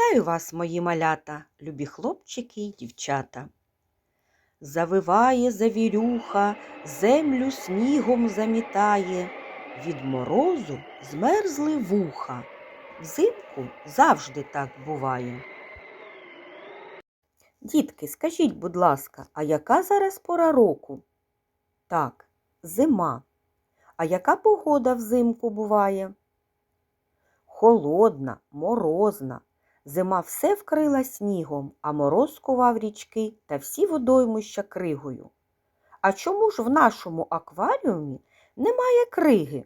Вітаю вас, мої малята, любі хлопчики й дівчата. Завиває завірюха, землю снігом замітає, від морозу змерзли вуха. Взимку завжди так буває. Дітки, скажіть, будь ласка, а яка зараз пора року? Так, зима. А яка погода взимку буває? Холодна, морозна. Зима все вкрила снігом, а мороз кував річки та всі водоймища кригою. А чому ж в нашому акваріумі немає криги?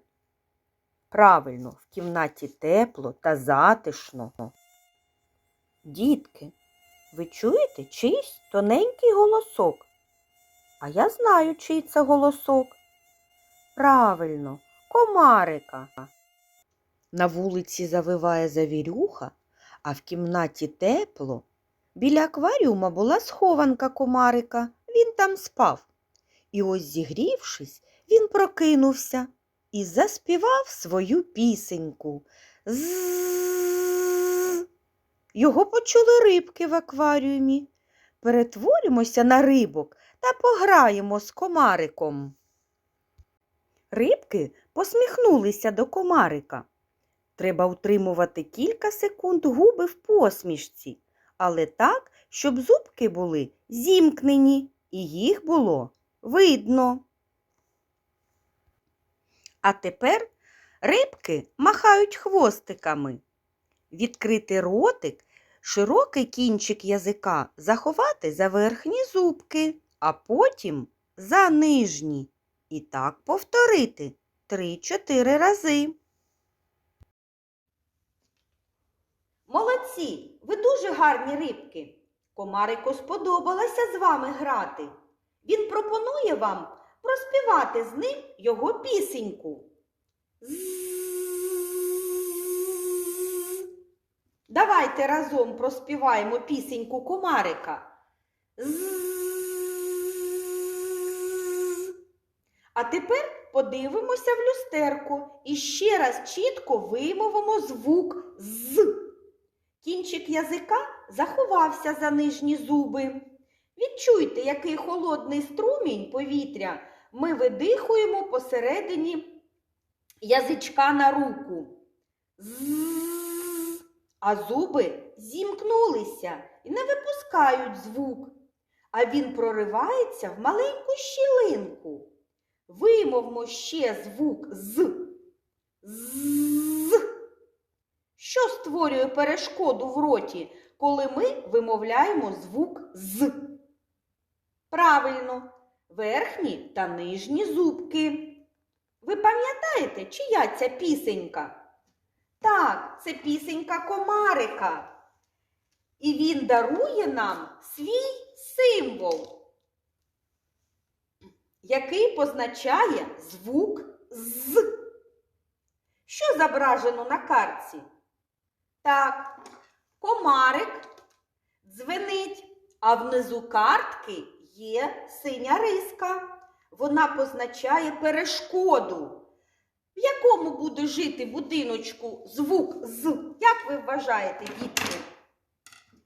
Правильно, в кімнаті тепло та затишно. Дітки, ви чуєте чийсь тоненький голосок? А я знаю, чий це голосок. Правильно, комарика. На вулиці завиває завірюха, а в кімнаті тепло. Біля акваріума була схованка комарика, він там спав. І ось, зігрівшись, він прокинувся і заспівав свою пісеньку. З. Його почули рибки в акваріумі. Перетворимося на рибок та пограємо з комариком. Рибки посміхнулися до комарика. Треба утримувати кілька секунд губи в посмішці, але так, щоб зубки були зімкнені і їх було видно. А тепер рибки махають хвостиками. Відкрити ротик, широкий кінчик язика заховати за верхні зубки, а потім за нижні. І так повторити 3-4 рази. Молодці, ви дуже гарні рибки. Комарику сподобалося з вами грати. Він пропонує вам проспівати з ним його пісеньку. Давайте разом проспіваємо пісеньку комарика. А тепер подивимося в люстерку і ще раз чітко вимовимо звук з. Кінчик язика заховався за нижні зуби. Відчуйте, який холодний струмінь повітря ми видихуємо посередині язичка на руку. З, а зуби зімкнулися і не випускають звук, а він проривається в маленьку щілинку. Вимовмо ще звук з. З. Створює перешкоду в роті, коли ми вимовляємо звук з? Правильно, верхні та нижні зубки. Ви пам'ятаєте, чия ця пісенька? Так, це пісенька комарика. І він дарує нам свій символ, який позначає звук з. Що зображено на картці? Так, комарик дзвенить, а внизу картки є синя риска. Вона позначає перешкоду. В якому буде жити будиночку звук з? Як ви вважаєте, дітки?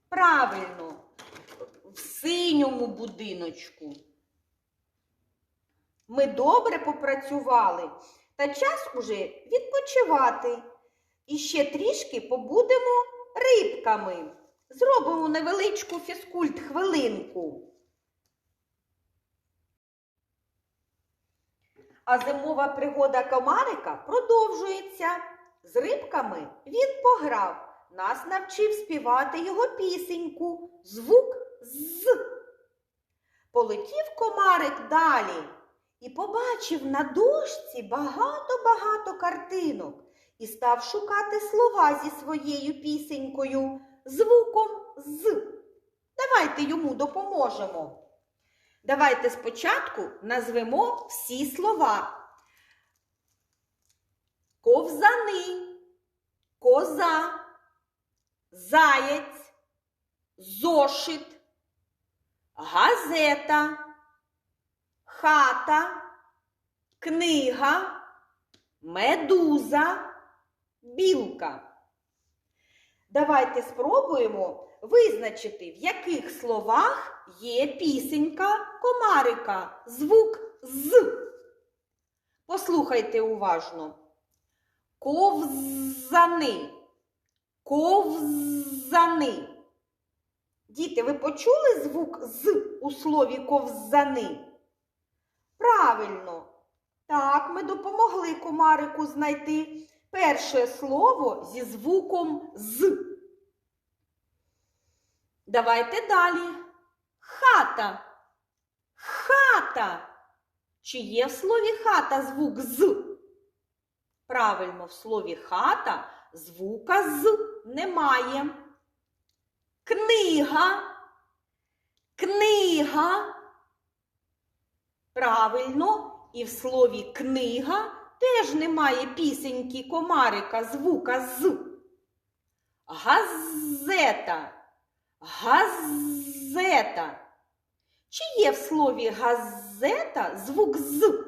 Правильно, в синьому будиночку. Ми добре попрацювали, та час уже відпочивати. І ще трішки побудемо рибками. Зробимо невеличку фізкульт хвилинку. А зимова пригода комарика продовжується. З рибками він пограв, нас навчив співати його пісеньку, звук з. Полетів комарик далі і побачив на дошці багато-багато картинок і став шукати слова зі своєю пісенькою, звуком з. Давайте йому допоможемо. Давайте спочатку назвемо всі слова. Ковзани, коза, заєць, зошит, газета, хата, книга, медуза, білка. Давайте спробуємо визначити, в яких словах є пісенька комарика, звук з. Послухайте уважно. Ковзани. Ковзани. Діти, ви почули звук з у слові ковзани? Правильно. Так, ми допомогли комарику знайти перше слово зі звуком з. Давайте далі. Хата. Хата. Чи є в слові хата звук з? Правильно, в слові хата звука з немає. Книга. Книга. Правильно, і в слові книга теж немає пісеньки комарика звука з. Газета. Газета. Чи є в слові газета звук з?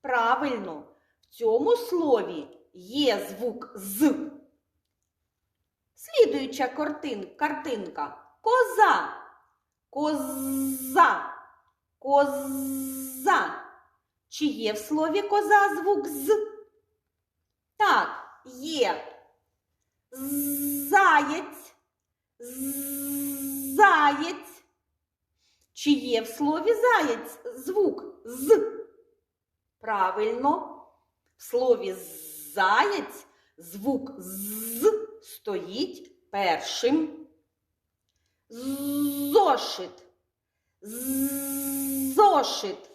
Правильно, в цьому слові є звук з. Слідуюча картин, картинка. Коза. Коза. Коза. Чи є в слові коза звук з? Так, є. Заєць. Заєць. Чи є в слові заєць звук з? Правильно, в слові заєць звук з стоїть першим. Зошит. Зошит.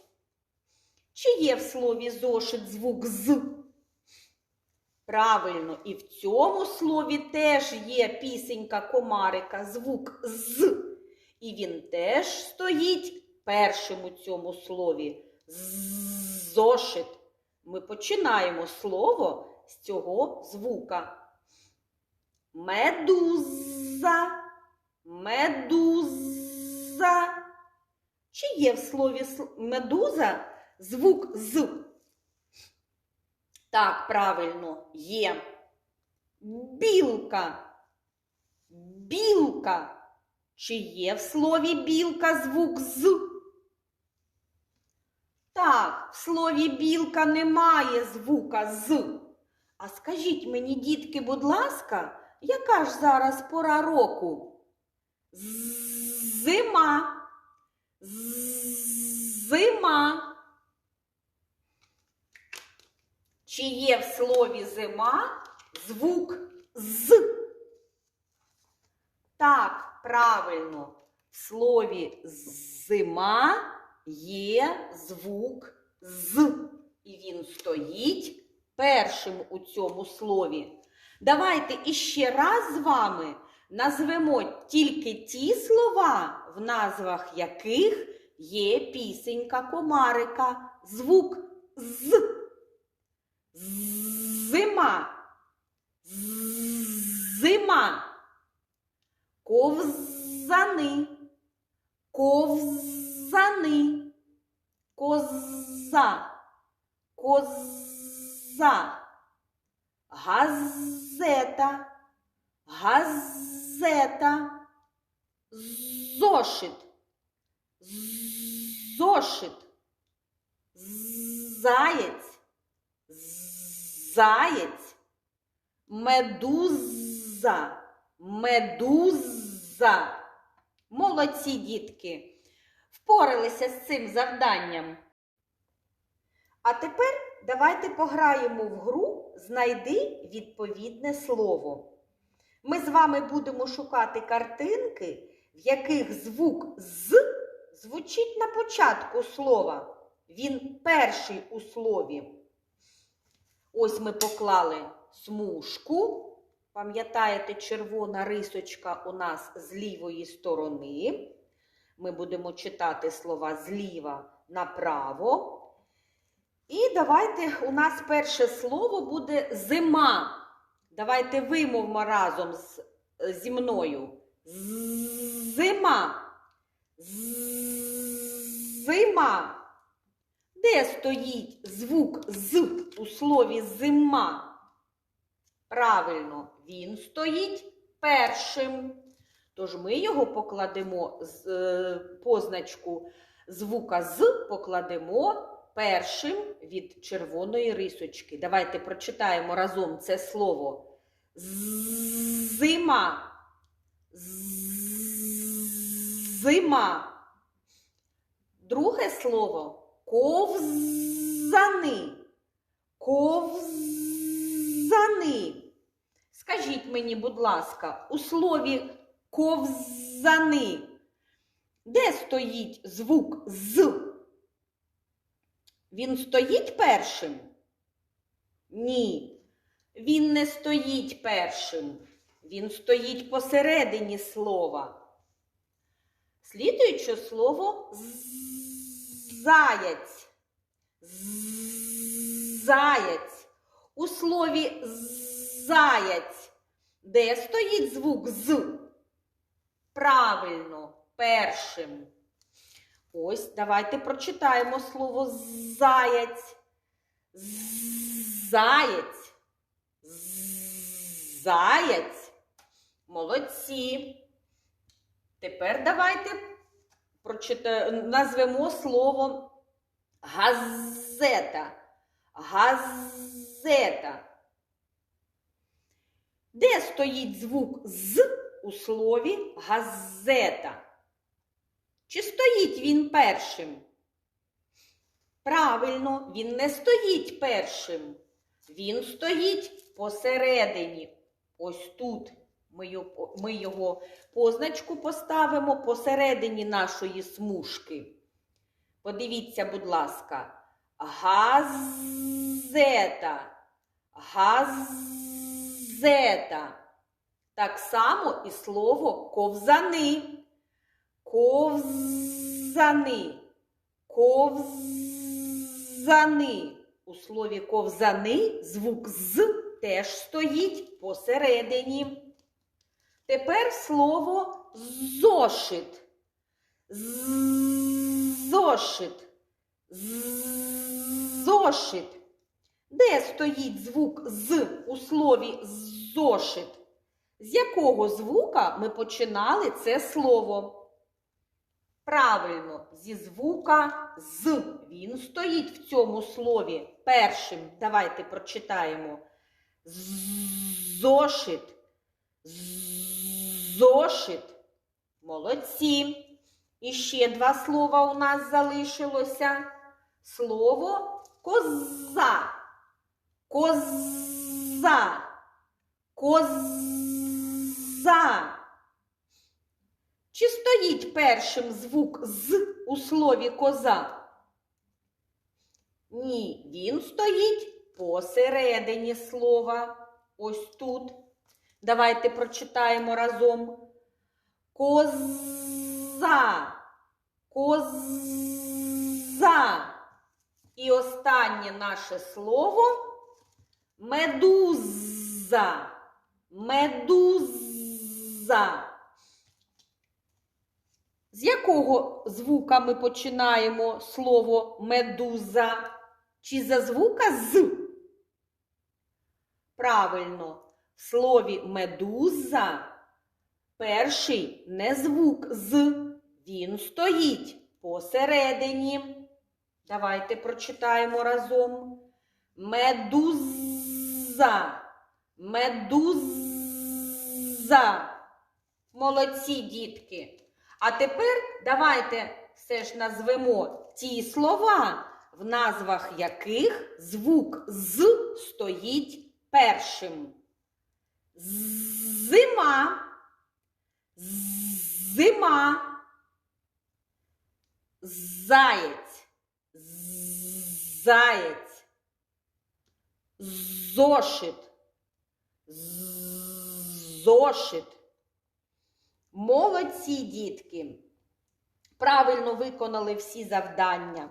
Чи є в слові зошит звук з? Правильно, і в цьому слові теж є пісенька комарика, звук з. І він теж стоїть першим у цьому слові. Зошит. Ми починаємо слово з цього звука. Медуза. Медуза. Чи є в слові медуза звук з? Так, правильно, є. Білка. Білка. Чи є в слові білка звук з? Так, в слові білка немає звука з. А скажіть мені, дітки, будь ласка, яка ж зараз пора року? Зима. Зима. Чи є в слові зима звук з? Так, правильно, в слові зима є звук з. І він стоїть першим у цьому слові. Давайте іще раз з вами назвемо тільки ті слова, в назвах яких є пісенька комарика, звук з. Зима. Зима. Ковзани. Ковзани. Коза. Коза. Газета. Газета. Зошит. Зошит. Заєць. Заєць. Медуза. Медуза. Молодці дітки. Впоралися з цим завданням. А тепер давайте пограємо в гру Знайди відповідне слово. Ми з вами будемо шукати картинки, в яких звук з звучить на початку слова. Він перший у слові. Ось ми поклали смужку. Пам'ятаєте, червона рисочка у нас з лівої сторони. Ми будемо читати слова зліва направо. І давайте у нас перше слово буде зима. Давайте вимовимо разом з, зі мною. Зима. Зима. Де стоїть звук з у слові зима? Правильно, він стоїть першим. Тож ми його покладемо з е, позначку звука з покладемо першим від червоної рисочки. Давайте прочитаємо разом це слово. Зима. Зима. Друге слово ковзани. Ковзани. Скажіть мені, будь ласка, у слові ковзани, де стоїть звук з? Він стоїть першим? Ні. Він не стоїть першим. Він стоїть посередині слова. Слідуюче слово з- заяць. Заяць. У слові заяць. Де стоїть звук з? Правильно, першим. Ось, давайте прочитаємо слово заяць. Заєць. Заєць. Молодці. Тепер давайте прочита... назвемо слово газета. Газета. Де стоїть звук з у слові газета? Чи стоїть він першим? Правильно, він не стоїть першим. Він стоїть посередині. Ось тут ми його, позначку поставимо посередині нашої смужки. Подивіться, будь ласка, газета. Газета. Так само і слово ковзани. Ковзани. Ковзани. У слові ковзани звук з теж стоїть посередині. Тепер слово зошит. Зошит. Зошит. Де стоїть звук з у слові зошит? З якого звука ми починали це слово? Правильно, зі звука з. Він стоїть в цьому слові першим. Давайте прочитаємо. Зошит. Зошит. Молодці. І ще два слова у нас залишилося. Слово коза. Коза. Коза. Чи стоїть першим звук з у слові коза? Ні, він стоїть посередині слова. Ось тут. Давайте прочитаємо разом. Коза. Коза. І останнє наше слово медуза. Медуза. З якого звука ми починаємо слово медуза? Чи за звука з? Правильно, в слові медуза перший не звук з, він стоїть посередині. Давайте прочитаємо разом. Медуза. Медуза. Молодці, дітки. А тепер давайте все ж назвемо ті слова, в назвах яких звук з стоїть першим. Зима. Зима. Заєць. Заєць. Зошит. Зошит. Молодці дітки. Правильно виконали всі завдання.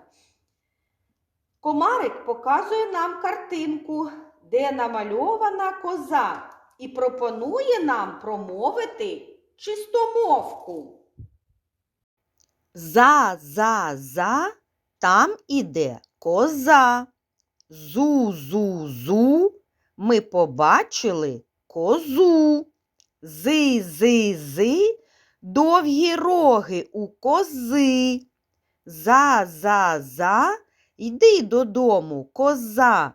Комарик показує нам картинку, де намальована коза, і пропонує нам промовити чистомовку. За, за, за, там іде коза. Зу, зу, зу, ми побачили козу. Зи, зи, зи, довгі роги у кози. За, за, за, йди додому, коза.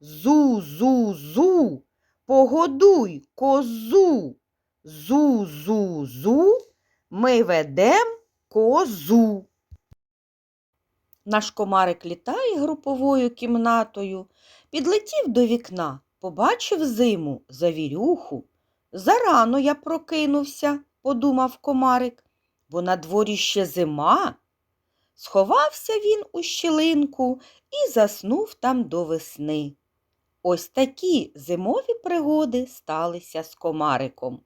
Зу, зу, зу, погодуй козу. Зу, зу, зу, ми ведем козу. Наш комарик літає груповою кімнатою, підлетів до вікна, побачив зиму, завірюху. Зарано я прокинувся, подумав комарик, бо на дворі ще зима. Сховався він у щілинку і заснув там до весни. Ось такі зимові пригоди сталися з комариком.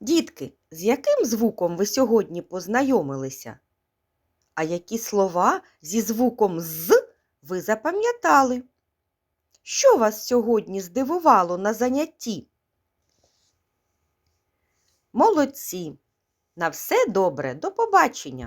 Дітки, з яким звуком ви сьогодні познайомилися? А які слова зі звуком з ви запам'ятали? Що вас сьогодні здивувало на занятті? Молодці! На все добре, до побачення!